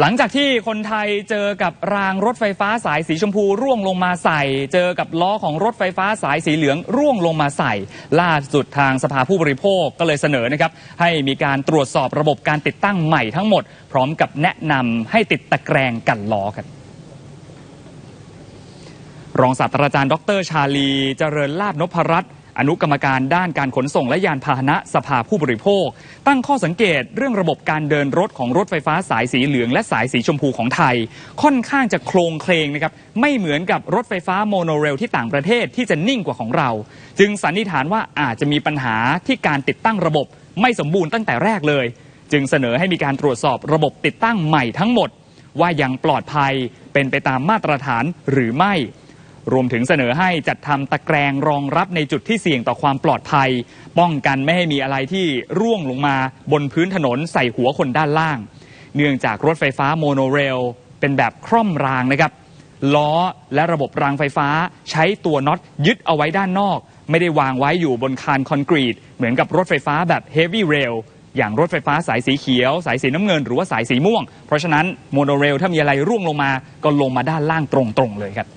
หลังจากที่คนไทยเจอกับรางรถไฟฟ้าสายสีชมพูร่วงลงมาใส่ เจอกับล้อของรถไฟฟ้าสายสีเหลืองร่วงลงมาใส่ ล่าสุดทางสภาผู้บริโภคก็เลยเสนอนะครับให้มีการตรวจสอบระบบการติดตั้งใหม่ทั้งหมด พร้อมกับแนะนำให้ติดตะแกรงกันล้อครับรองศาสตราจารย์ดรชาลี เจริญลาบนพรัตน์ อนุกรรมการด้านการขนส่งและยานพาหนะสภาผู้บริโภค ตั้งข้อสังเกตเรื่องระบบการเดินรถของรถไฟฟ้าสายสีเหลือง และสายสีชมพูของไทย ค่อนข้างจะโครงเคลงนะครับไม่เหมือนกับรถไฟฟ้าโมโนเรลที่ต่างประเทศที่จะนิ่งกว่าของเรา จึงสันนิษฐานว่าอาจจะมีปัญหาที่การติดตั้งระบบ ไม่สมบูรณ์ตั้งแต่แรกเลย จึงเสนอให้มีการตรวจสอบระบบติดตั้งใหม่ทั้งหมด ว่ายังปลอดภัยเป็นไปตามมาตรฐานหรือไม่ รวมถึงเสนอให้จัดทำตะแกรงรองรับในจุดที่เสี่ยงต่อความปลอดภัย ป้องกันไม่ให้มีอะไรที่ร่วงลงมาบนพื้นถนนใส่หัวคนด้านล่าง เนื่องจากรถไฟฟ้าโมโนเรล เป็นแบบคร่อมรางนะครับ ล้อและระบบรางไฟฟ้าใช้ตัวน็อตยึดเอาไว้ด้านนอก ไม่ได้วางไว้อยู่บนคานคอนกรีต เหมือนกับรถไฟฟ้าแบบเฮฟวี่เรลอย่างรถไฟฟ้าสายสีเขียว สายสีน้ำเงินหรือว่าสายสีม่วง เพราะฉะนั้นโมโนเรลถ้ามีอะไรร่วงลงมาก็ลงมาด้านล่างตรงๆเลยครับ